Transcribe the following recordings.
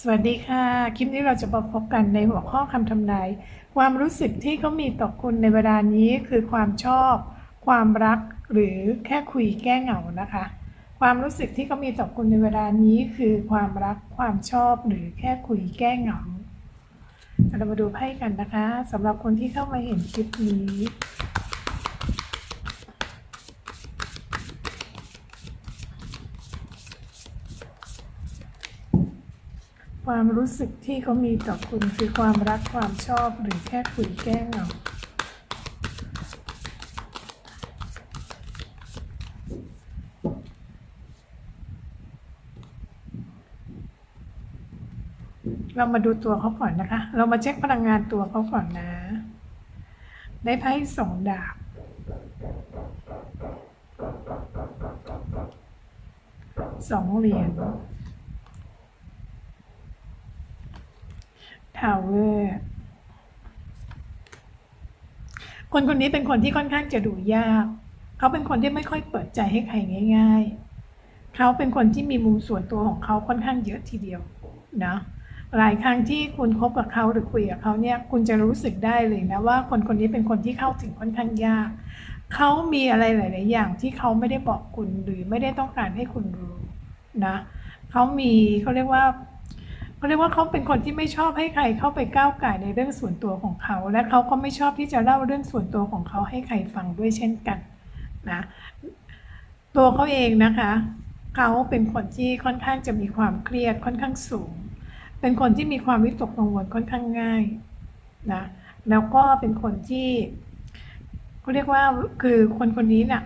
สวัสดีค่ะ คลิปนี้เราจะมาพบกันในหัวข้อคำทำนาย ความรู้สึกที่เขามีต่อคุณในเวลานี้คือความชอบ ความรักหรือแค่คุยแก้เหงานะคะ ความรู้สึกที่เขามีต่อคุณในเวลานี้คือความรักความชอบหรือแค่คุยแก้เหงาเรามาดูไพ่กันนะคะสำหรับคนที่เข้ามาเห็นคลิปนี้ ความรู้สึกที่เขามีต่อคุณคือความรักความชอบหรือแค่คุยแก้เหงาเรามาดูตัวเขาก่อนนะคะ เรามาเช็คพลังงานตัวเขาก่อนนะ ได้ไพ่สองดาบ สองเหรียญ ทาวเวอร์คนคนนี้เป็นคนที่ค่อนข้างจะดูยาก เขาเป็นคนที่ไม่ค่อยเปิดใจให้ใครง่าย ๆ เขาเป็นคนที่มีมุมส่วนตัวของเขาค่อนข้างเยอะทีเดียวนะหลายครั้งที่คุณคบกับเขาหรือคุยกับเขาเนี่ยคุณจะรู้สึกได้เลยนะว่าคนคนนี้เป็นคนที่เข้าถึงค่อนข้างยาก เขามีอะไรหลาย ๆ อย่างที่เขาไม่ได้บอกคุณหรือไม่ได้ต้องการให้คุณรู้นะ เขามีเขาเรียกว่า เขาเรียกว่าเขาเป็นคนที่ไม่ชอบให้ใครเข้าไปก้าวไก่ในเรื่องส่วนตัวของเขา และเขาก็ไม่ชอบที่จะเล่าเรื่องส่วนตัวของเขาให้ใครฟังด้วยเช่นกันนะตัวเขาเองนะคะเขาเป็นคนที่ค่อนข้างจะมีความเครียดค่อนข้างสูง เป็นคนที่มีความวิตกกังวลค่อนข้างง่ายนะแล้วก็เป็นคนที่เขาเรียกว่าคือคนคนนี้น่ะ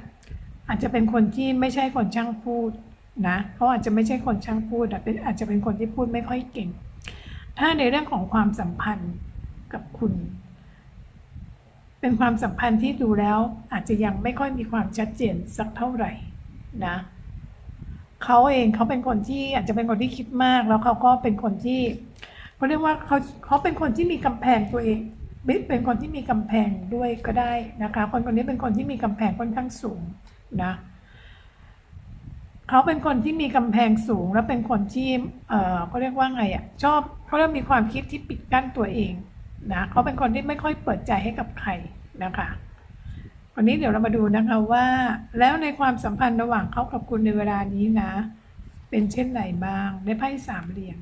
อาจจะเป็นคนที่ไม่ใช่คนช่างพูด นะเขาอาจจะไม่ใช่คนช่างพูดอาจจะเป็นคนที่พูดไม่ค่อยเก่ง ถ้าในเรื่องของความสัมพันธ์กับคุณ เป็นความสัมพันธ์ที่ดูแล้วอาจจะยังไม่ค่อยมีความชัดเจนสักเท่าไหร่นะเขาเองเขาเป็นคนที่อาจจะเป็นคนที่คิดมาก แล้วเขาก็เป็นคนที่เขาเรียกว่าเขาเขาเป็นคนที่มีกำแพงตัวเองเป็นคนที่มีกำแพงด้วยก็ได้นะคะ คนคนนี้เป็นคนที่มีกำแพงค่อนข้างสูงนะ เขาเป็นคนที่มีกำแพงสูง และเป็นคนที่เออเขาเรียกว่าไงอะชอบเขาเรียกมีความคิดที่ปิดกั้นตัวเองนะเขาเป็นคนที่ไม่ค่อยเปิดใจให้กับใครนะคะวันนี้เดี๋ยวเรามาดูนะคะว่า แล้วในความสัมพันธ์ระหว่างเขากับคุณในเวลานี้นะ เป็นเช่นไรบ้างได้ไพ่สามเหลี่ยม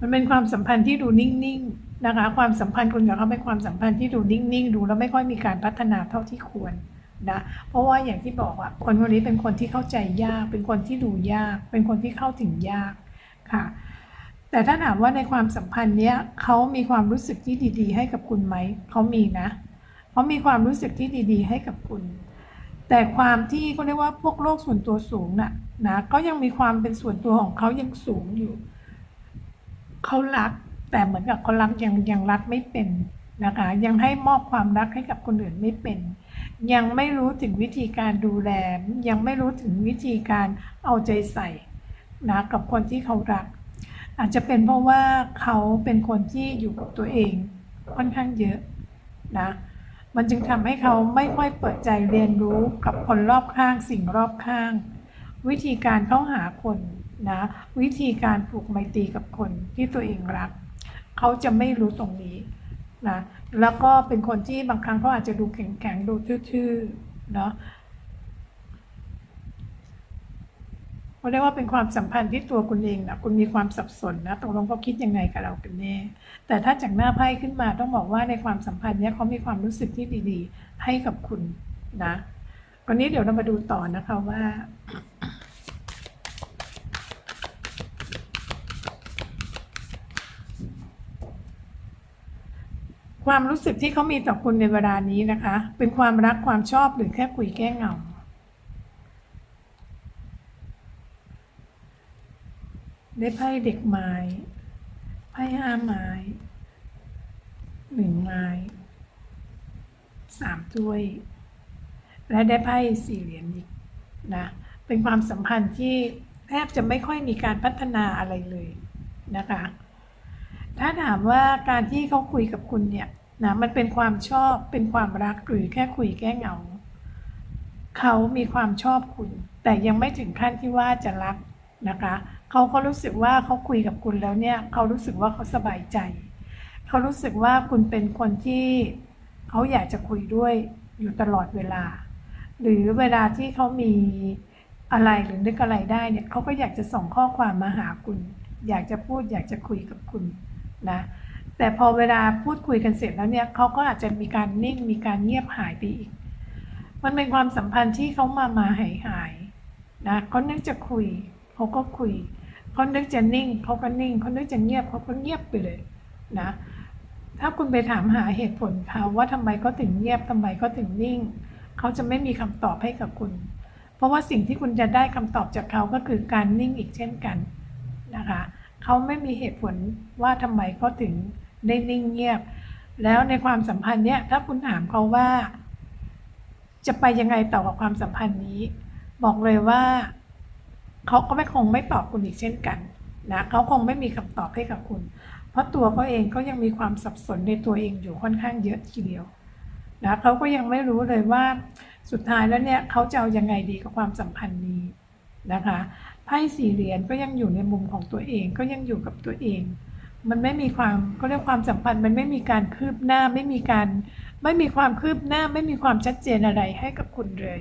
มันเป็นความสัมพันธ์ที่ดูนิ่งๆนะคะ ความสัมพันธ์คุณกับเขาเป็นความสัมพันธ์ที่ดูนิ่งๆ ดูแล้วไม่ค่อยมีการพัฒนาเท่าที่ควรนะ เพราะว่าอย่างที่บอกอะคนคนนี้เป็นคนที่เข้าใจยาก เป็นคนที่ดูยาก เป็นคนที่เข้าถึงยากค่ะ แต่ถ้าถามว่าในความสัมพันธ์เนี้ยเขามีความรู้สึกที่ดี ๆ ให้กับคุณไหม เขามีนะ เขามีความรู้สึกที่ดี ๆ ให้กับคุณ แต่ความที่เขาเรียกว่าพวกโลกส่วนตัวสูงน่ะนะ ก็ยังมีความเป็นส่วนตัวของเขายังสูงอยู่ เขารัก แต่เหมือนกับเขารักยังยังรักไม่เป็นนะคะ ยังให้มอบความรักให้กับคนอื่นไม่เป็น ยังไม่รู้ถึงวิธีการดูแล ยังไม่รู้ถึงวิธีการเอาใจใส่นะกับคนที่เขารัก อาจจะเป็นเพราะว่าเขาเป็นคนที่อยู่กับตัวเองค่อนข้างเยอะนะมันจึงทำให้เขาไม่ค่อยเปิดใจเรียนรู้กับคนรอบข้างสิ่งรอบข้าง วิธีการเข้าหาคน นะวิธีการผูกไมตรีกับคนที่ตัวเองรัก เขาจะไม่รู้ตรงนี้นะแล้วก็เป็นคนที่บางครั้งเขาอาจจะดูแข็งๆดูทื่อๆเนาะเขาเรียกว่าเป็นความสัมพันธ์ที่ตัวคุณเองนะคุณมีความสับสนนะตกลงเขาคิดยังไงกับเรากันแน่แต่ถ้าจากหน้าไพ่ขึ้นมาต้องบอกว่าในความสัมพันธ์เนี้ยเขามีความรู้สึกที่ดี ๆ ให้กับคุณนะวันนี้เดี๋ยวเรามาดูต่อนะคะว่า ความรู้สึกที่เขามีต่อคุณในเวลานี้นะคะ เป็นความรักความชอบหรือแค่คุยแก้เหงาได้ไพ่เด็กไม้ไพ่ห้าไม้หนึ่งไม้สามถ้วย และได้ไพ่สี่เหรียญอีกนะเป็นความสัมพันธ์ที่แทบจะไม่ค่อยมีการพัฒนาอะไรเลยนะคะ ถ้าถามว่าการที่เขาคุยกับคุณเนี่ยนะมันเป็นความชอบเป็นความรักหรือแค่คุยแก้เหงา เขามีความชอบคุณ แต่ยังไม่ถึงขั้นที่ว่าจะรักนะคะเขาก็รู้สึกว่าเขาคุยกับคุณแล้วเนี่ยเขารู้สึกว่าเขาสบายใจ เขารู้สึกว่าคุณเป็นคนที่เขาอยากจะคุยด้วยอยู่ตลอดเวลา หรือเวลาที่เขามีอะไรหรือนึกอะไรได้เนี่ยเขาก็อยากจะส่งข้อความมาหาคุณ อยากจะพูดอยากจะคุยกับคุณ นะแต่พอเวลาพูดคุยกันเสร็จแล้วเนี่ยเขาก็อาจจะมีการนิ่งมีการเงียบหายไปอีก มันเป็นความสัมพันธ์ที่เขามามาหายหายนะเขานึกจะคุยเขาก็คุยเขานึกจะนิ่งเขาก็นิ่งเขานึกจะเงียบเขาก็เงียบไปเลยนะถ้าคุณไปถามหาเหตุผลเขาว่าทำไมเขาถึงเงียบทำไมเขาถึงนิ่งเขาจะไม่มีคำตอบให้กับคุณ เพราะว่าสิ่งที่คุณจะได้คำตอบจากเขาก็คือการนิ่งอีกเช่นกันนะคะ เขาไม่มีเหตุผลว่าทำไมเขาถึงได้นิ่งเงียบ แล้วในความสัมพันธ์เนี้ยถ้าคุณถามเขาว่า จะไปยังไงต่อกับความสัมพันธ์นี้ บอกเลยว่าเขาก็ไม่คงไม่ตอบคุณอีกเช่นกันนะเขาคงไม่มีคำตอบให้กับคุณ เพราะตัวเขาเองก็ยังมีความสับสนในตัวเองอยู่ค่อนข้างเยอะทีเดียวนะเขาก็ยังไม่รู้เลยว่าสุดท้ายแล้วเนี่ยเขาจะเอายังไงดีกับความสัมพันธ์นี้นะคะ ไพ่สี่เหรียญก็ยังอยู่ในมุมของตัวเองก็ยังอยู่กับตัวเอง มันไม่มีความก็เรียกความสัมพันธ์ มันไม่มีการคืบหน้าไม่มีการไม่มีความคืบหน้าไม่มีความชัดเจนอะไรให้กับคุณเลย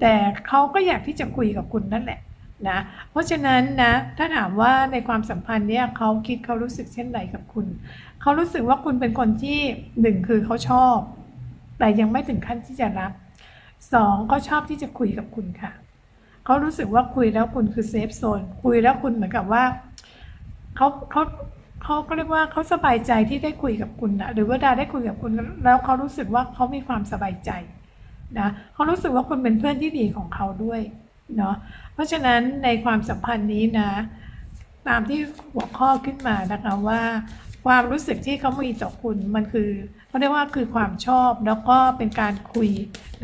แต่เขาก็อยากที่จะคุยกับคุณนั่นแหละนะเพราะฉะนั้นนะถ้าถามว่าในความสัมพันธ์เนี่ยเขาคิดเขารู้สึกเช่นไรกับคุณ เขารู้สึกว่าคุณเป็นคนที่หนึ่งคือเขาชอบ แต่ยังไม่ถึงขั้นที่จะรักสองเขาชอบที่จะคุยกับคุณค่ะ เขารู้สึกว่าคุยแล้วคุณคือเซฟโซนคุยแล้วคุณเหมือนกับว่าเขาเขาเขาก็เรียกว่าเขาสบายใจที่ได้คุยกับคุณนะหรือว่าดาได้คุยกับคุณแล้วเขารู้สึกว่าเขามีความสบายใจนะเขารู้สึกว่าคุณเป็นเพื่อนที่ดีของเขาด้วยเนาะเพราะฉะนั้นในความสัมพันธ์นี้นะ ตามที่หัวข้อขึ้นมานะคะว่า ความรู้สึกที่เขามีต่อคุณมันคือเขาเรียกว่าคือความชอบแล้วก็เป็นการคุย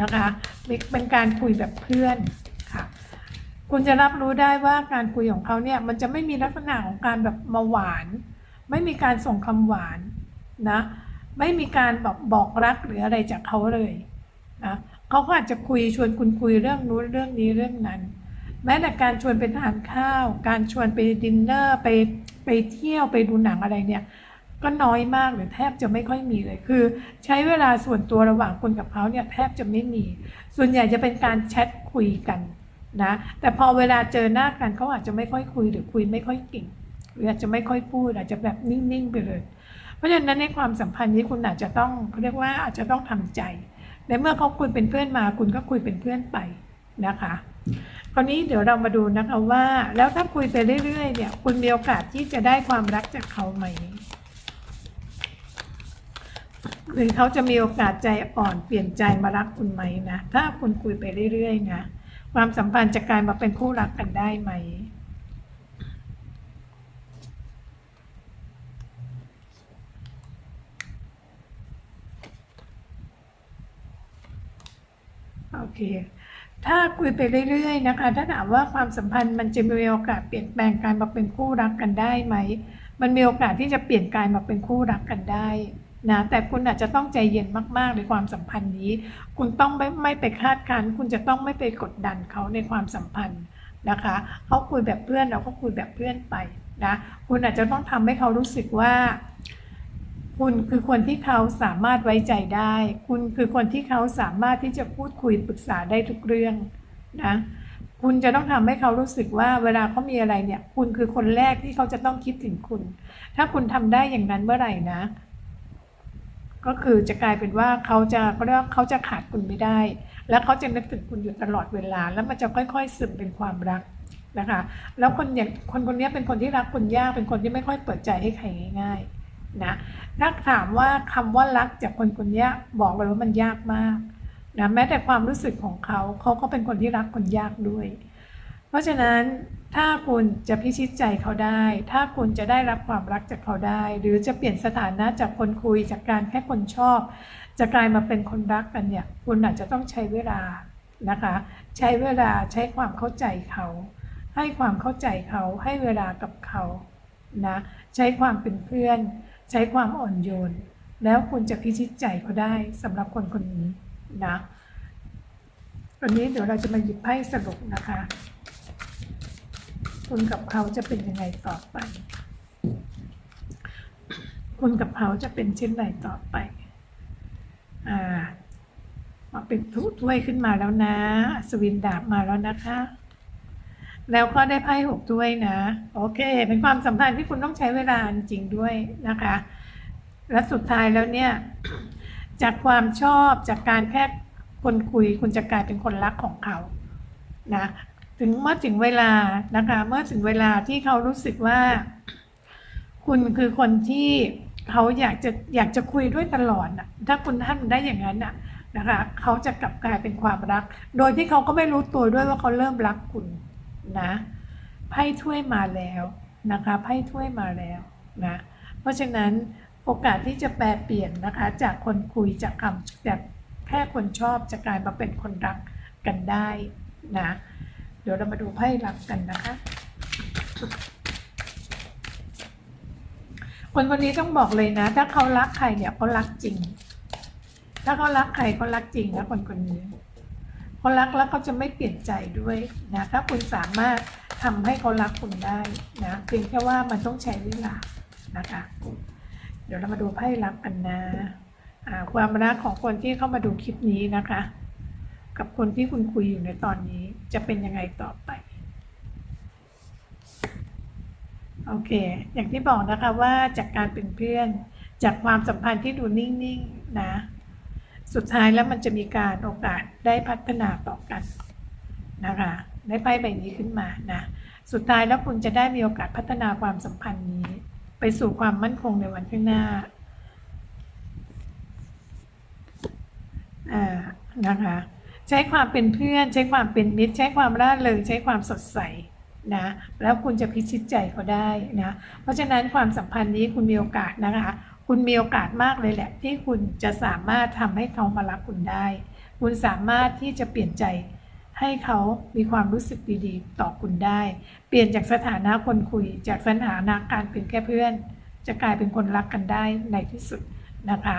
นะคะเป็นการคุยแบบเพื่อน คุณจะรับรู้ได้ว่าการคุยของเขาเนี่ยมันจะไม่มีลักษณะของการแบบมาหวาน ไม่มีการส่งคำหวานนะ ไม่มีการแบอกบอกรักหรืออะไรจากเขาเลยนะเขาก็อาจจะคุยชวนคุณคุยเรื่องนู้นเรื่องนี้เรื่องนั้น แม้แต่การชวนไปทานข้าว การชวนไปดินเนอร์ไปไปเที่ยวไปดูหนังอะไรเนี่ยก็น้อยมากหรือแทบจะไม่ค่อยมีเลย คือ ใช้เวลาส่วนตัวระหว่างคุณกับเขาเนี่ยแทบจะไม่มี ส่วนใหญ่จะเป็นการแชทคุยกัน นะแต่พอเวลาเจอหน้ากันเขาอาจจะไม่ค่อยคุยหรือคุยไม่ค่อยเก่งหรืออาจจะไม่ค่อยพูดอาจจะแบบนิ่งๆไปเลย เพราะฉะนั้นในความสัมพันธ์นี้คุณอาจจะต้องเขาเรียกว่าอาจจะต้องทำใจในเมื่อเขาคุยเป็นเพื่อนมา คุณก็คุยเป็นเพื่อนไปนะคะ คราวนี้เดี๋ยวเรามาดูนะคะว่า แล้วถ้าคุยไปเรื่อยๆเนี่ย คุณมีโอกาสที่จะได้ความรักจากเขาไหมหรือเขาจะมีโอกาสใจอ่อนเปลี่ยนใจมารักคุณไหมนะ ถ้าคุณคุยไปเรื่อยๆนะ ความสัมพันธ์จะกลายมาเป็นคู่รักกันได้ไหม โอเค ถ้าคุยไปเรื่อยๆนะคะ ถ้าถามว่าความสัมพันธ์มันจะมีโอกาสเปลี่ยนแปลงกลายมาเป็นคู่รักกันได้ไหม มันมีโอกาสที่จะเปลี่ยนกลายมาเป็นคู่รักกันได้ นะแต่คุณอาจจะต้องใจเย็นมากๆในความสัมพันธ์นี้ คุณต้องไม่ไม่ไปคาดการณ์คุณจะต้องไม่ไปกดดันเขาในความสัมพันธ์นะคะเขาคุยแบบเพื่อนเราก็คุยแบบเพื่อนไปนะคุณอาจจะต้องทำให้เขารู้สึกว่า คุณคือคนที่เขาสามารถไว้ใจได้ คุณคือคนที่เขาสามารถที่จะพูดคุยปรึกษาได้ทุกเรื่องนะคุณจะต้องทำให้เขารู้สึกว่าเวลาเขามีอะไรเนี่ย คุณคือคนแรกที่เขาจะต้องคิดถึงคุณ ถ้าคุณทำได้อย่างนั้นเมื่อไหร่นะ ก็คือจะกลายเป็นว่าเขาจะเขาเรียกว่าเขาจะขาดคุณไม่ได้ แล้วเขาจะนึกถึงคุณอยู่ตลอดเวลา แล้วมันจะค่อย ๆ ซึมเป็นความรักนะคะ แล้วคนอย่างคนคนนี้เป็นคนที่รักคุณยากเป็นคนที่ไม่ค่อยเปิดใจให้ใครง่าย ๆนะถ้าถามว่าคำว่ารักจากคนคนนี้บอกเลยว่ามันยากมากนะแม้แต่ความรู้สึกของเขาเขาก็เป็นคนที่รักคนยากด้วย เพราะฉะนั้น ถ้าคุณจะพิชิตใจเขาได้ ถ้าคุณจะได้รับความรักจากเขาได้ หรือจะเปลี่ยนสถานะจากคนคุยจากการแค่คนชอบ จะกลายมาเป็นคนรักกันเนี่ย คุณอาจจะต้องใช้เวลานะคะ ใช้เวลาใช้ความเข้าใจเขา ให้ความเข้าใจเขาให้เวลากับเขานะใช้ความเป็นเพื่อน ใช้ความอ่อนโยน แล้วคุณจะพิชิตใจเขาได้สำหรับคนคนนี้นะวันนี้เดี๋ยวเราจะมาหยิบไพ่สรุปนะคะ คุณกับเขาจะเป็นยังไงต่อไป คุณกับเขาจะเป็นเช่นไรต่อไป อ่ามาเป็นทุถ้วยขึ้นมาแล้วนะ สวินดาบมาแล้วนะคะ แล้วก็ได้ไพ่หกถ้วยนะ โอเค เป็นความสัมพันธ์ที่คุณต้องใช้เวลาจริงด้วยนะคะ และสุดท้ายแล้วเนี่ย จากความชอบจากการแค่คนคุยคุณจะกลายเป็นคนรักของเขานะ ถึงเมื่อถึงเวลานะคะ เมื่อถึงเวลาที่เขารู้สึกว่า คุณคือคนที่เขาอยากจะอยากจะคุยด้วยตลอดนะถ้าคุณท่านได้อย่างนั้นน่ะนะคะเขาจะกลับกลายเป็นความรัก โดยที่เขาก็ไม่รู้ตัวด้วยว่าเขาเริ่มรักคุณนะไพ่ถ้วยมาแล้วนะคะไพ่ถ้วยมาแล้วนะเพราะฉะนั้นโอกาสที่จะแปลเปลี่ยนนะคะ จากคนคุยจากคำจากแค่คนชอบจะกลายมาเป็นคนรักกันได้นะ ดี๋ยวเรามาดูไพ่รักกันนะคะ คนคนนี้ต้องบอกเลยนะ ถ้าเขารักใครเนี่ยเขารักจริง ถ้าเขารักใครเขารักจริงนะคนคนนี้เขารักแล้วเขาจะไม่เปลี่ยนใจด้วยนะถ้าคุณสามารถทำให้เขารักคุณได้นะเพียงแค่ว่ามันต้องใช้เวลานะคะ เดี๋ยวเรามาดูไพ่รักกันนะอ่าความรักของคนที่เข้ามาดูคลิปนี้นะคะ กับคนที่คุณคุยอยู่ในตอนนี้จะเป็นยังไงต่อไป โอเค อย่างที่บอกนะคะว่าจากการเป็นเพื่อน จากความสัมพันธ์ที่ดูนิ่งๆนะ สุดท้ายแล้วมันจะมีการโอกาสได้พัฒนาต่อกันนะคะได้ไพ่ใบนี้ขึ้นมานะ สุดท้ายแล้วคุณจะได้มีโอกาสพัฒนาความสัมพันธ์นี้ ไปสู่ความมั่นคงในวันข้างหน้าอ่านะคะ ใช้ความเป็นเพื่อน ใช้ความเป็นมิตร ใช้ความร่าเริงใช้ความสดใสนะแล้วคุณจะพิชิตใจเขาได้นะเพราะฉะนั้นความสัมพันธ์นี้คุณมีโอกาสนะคะ คุณมีโอกาสมากเลยแหละ ที่คุณจะสามารถทำให้เขามารักคุณได้ คุณสามารถที่จะเปลี่ยนใจให้เขามีความรู้สึกดีๆ ต่อคุณได้ เปลี่ยนจากสถานะคนคุย จากสถานะการเป็นแค่เพื่อน จะกลายเป็นคนรักกันได้ในที่สุดนะคะ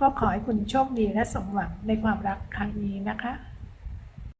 ก็ขอให้คุณโชคดีและสมหวังในความรักครั้งนี้นะคะ